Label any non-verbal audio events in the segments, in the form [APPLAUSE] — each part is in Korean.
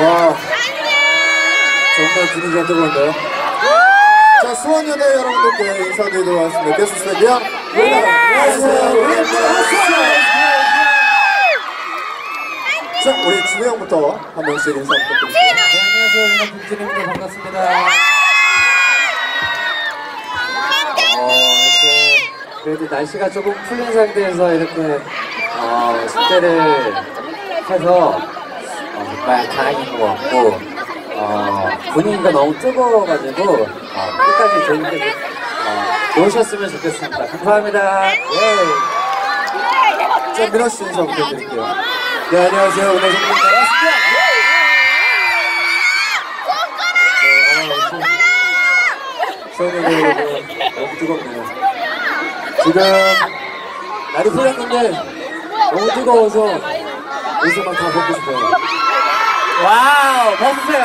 와. 정말 분위기가 뜨거운데요? 자 수원여대 여러분들께 인사드리도록 하겠습니다. 게스트 스테디야 안녕하세요. 자 우리 진우 형부터 한 명씩 인사 부탁드립니다. 네, 안녕하세요. 저는 김진입니다. 반갑습니다. 어, 이렇게 그래도 날씨가 조금 풀린 상태에서 이렇게 어, 숙제를 해서 어, 정말 다행인 것 같고 어, 분위기가 너무 뜨거워가지고 어, 끝까지 재밌게 어, 노셨으면 좋겠습니다. 감사합니다. 예. 자 민호 씨 인사 부탁드릴게요 네, 안녕하세요. 은혜성입니다. 반갑습니다. 수원여대 너무 뜨겁네요 지금 날이 풀렸는데 너무 뜨거워서 옷을만 다 벗고 싶어요. 와우, 벗으세요.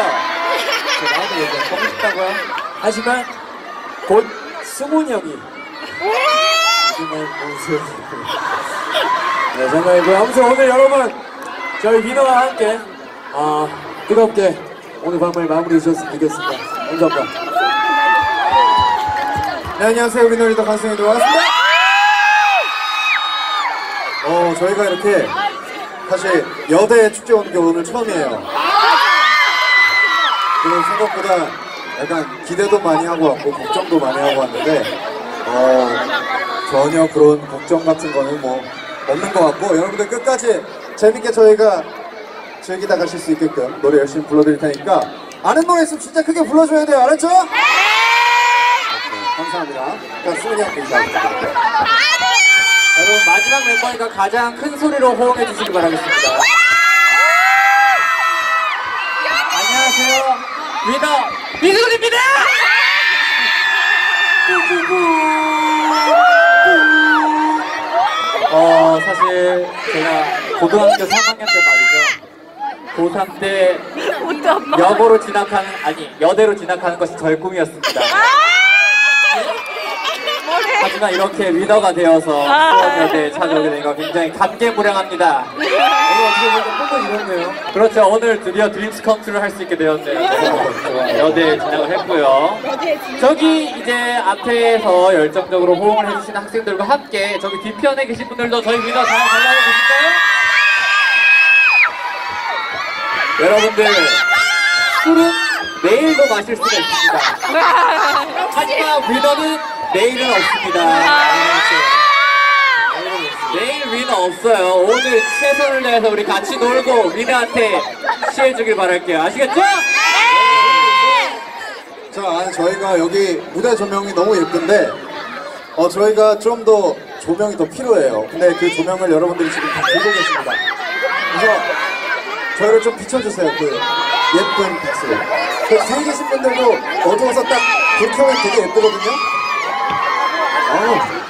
저 나한테 얘기해. 벗고 싶다고요? 하지만 곧 승훈이 형이 옷을 네, 정말이고요. 아무튼 오늘 여러분 저희 민호와 함께 아, 뜨겁게 오늘 밤을 마무리 주셨으면 좋겠습니다. 감사합니다. 네 안녕하세요 민호 리더 강승희 들어왔습니다 어 저희가 이렇게 사실 여대 축제 게 오늘 처음이에요. 그리고 생각보다 약간 기대도 많이 하고 왔고 걱정도 많이 하고 왔는데 어 전혀 그런 걱정 같은 거는 뭐 없는 것 같고 여러분들 끝까지 재밌게 저희가 즐기다 가실 수 있게끔 노래 열심히 불러드릴 테니까 아는 노래 있으면 진짜 크게 불러줘야 돼요. 알았죠? 네, 감사합니다. 그러니까 수은이 형께 인사 부탁드릴게요 여러분 마지막 멤버니까 가장 큰 소리로 호응해 주시기 바라겠습니다. 안녕하세요. 위더 미술입니다. 어 사실 제가 고등학교 3학년 때 말이죠. 고3 때 여고로 진학하는 아니 여대로 진학하는 것이 저의 꿈이었습니다. 하지만 이렇게 위너가 되어서 수원여대에 찾아오게 되니까 굉장히 감개무량합니다. 오늘 어떻게 보면 꿈을 이뤘네요. 그렇죠. 오늘 드디어 드림스 컴투를 할 수 있게 되었네요. 여대에 진학을 했고요. 저기 이제 앞에서 열정적으로 호응을 해주신 학생들과 함께 저기 뒤편에 계신 분들도 저희 위너 잘 관람해 보실까요? 여러분들 술은 내일도 마실 수가 있습니다. 하지만 위너는 내일은 없습니다. 내일 위너 없어요. 오늘 최선을 다해서 우리 같이 놀고 위너한테 취해주길 바랄게요. 아시겠죠? 자, 아니, 저희가 여기 무대 조명이 너무 예쁜데, 어, 저희가 좀 더 조명이 더 필요해요. 근데 그 조명을 여러분들이 지금 다 들고 계십니다. 그래서 저희를 좀 비춰주세요. 그 예쁜 빛을. 그 뒤에 계신 분들도 어두워서 딱 불 켜면 되게 예쁘거든요?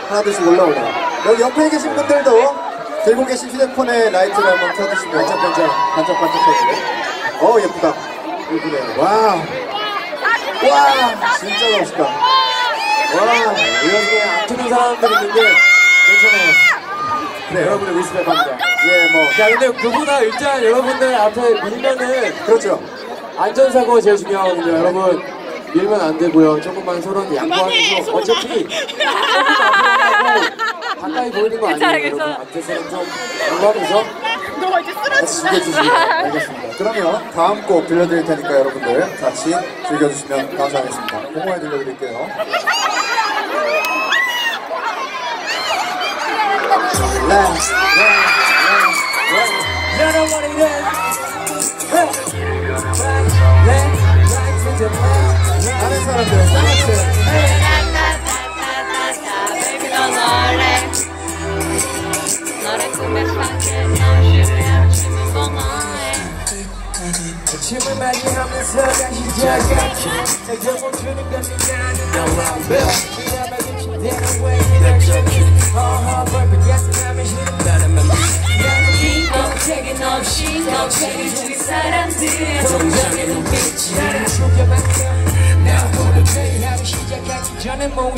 하나둘씩 올라오네요. 여기 옆에 계신 분들도 들고 계신 휴대폰에 라이트를 한번 켜주시면 반짝반짝, 반짝반짝거리네. 어, 예쁘다. 예쁘네. 와우. 와 진짜 멋있다 와안 트는 사람들이 있는데 괜찮아요. 네, 여러분의 리스펙합니다. 예 뭐 자, 근데 그보다 일단 여러분들 앞에 밀면은 그렇죠 안전사고가 제일 중요하거든요. 여러분, 밀면 안 되고요. 조금만 서로 양보하면서 어차피 [LAUGHS] 가까이 보이는 거 아니에요. 여러분, 앞에서는 좀 양보하면서 같이 즐겨주시면 알겠습니다. 그러면 다음 곡 들려드릴 테니까 여러분들 같이 즐겨주시면 감사하겠습니다. 공모해 들려드릴게요. What it is? Hey. Left, right to the left. 아는 사람들 쌍같이 Baby 넌 원래 너를 꿈에 함께 넘치면 춤을 멍하해 춤을 맞이하면서 다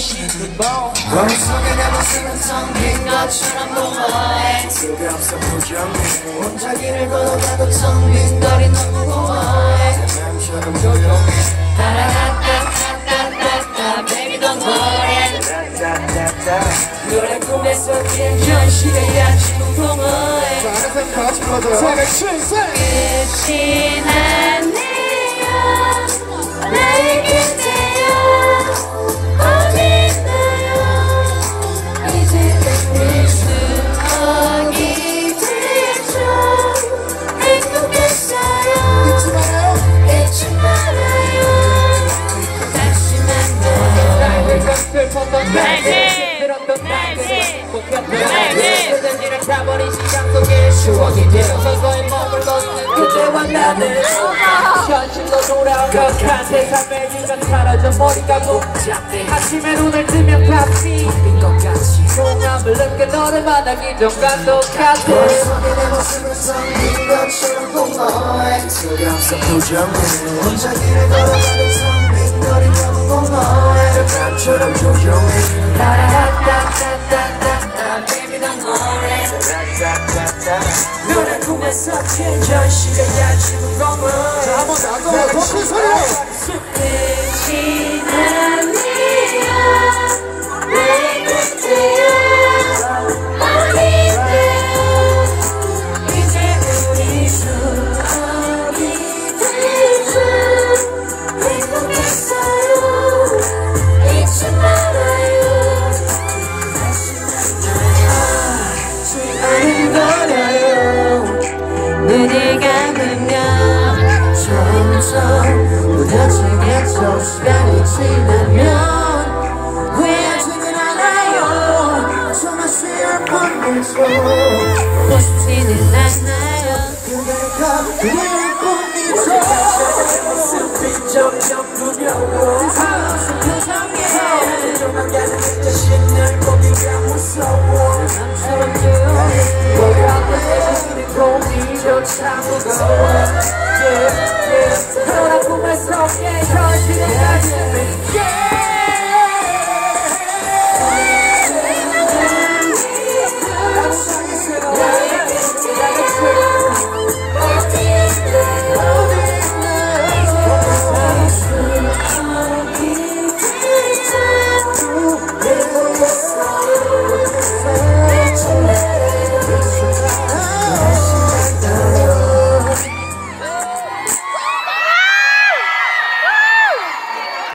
시들고 몸 속에 남은 숨은 텅빈 것처럼 무모해 쓸데없어 부정해 혼자 길을 걸어가도 텅빈 거리 너무 무모해 사람처럼 조용해 따라따따따따따 baby don't worry 따따따따 노래 꿈에서 깬 현실의 아침은 무모해 파란색 바지 벗어 사각 실세 끝이 났네요 나의 들었던 날씨! 꽃같은 날씨! 그전지를 타버린 시장 속에 추억이 되어서 거의 머물러 있는 그대와 나는 현실로 돌아온 것 같아 삶의 일가 사라져 머리가 복잡해 아침에 눈을 뜨면 카피 빈것 같이 공감을 느껴 너를 만나기 전과 똑같아 속에 내 모습을 섬긴 것처럼 공허해 소리없어 부정해 혼자 길을 걸어가도 섬긴 너를 너무 공허해 습관처럼 조용해 너를 꿈에서 최전시가 야 Yeah, yeah. 그러나 꿈에서 깨어지는 날이 Yeah.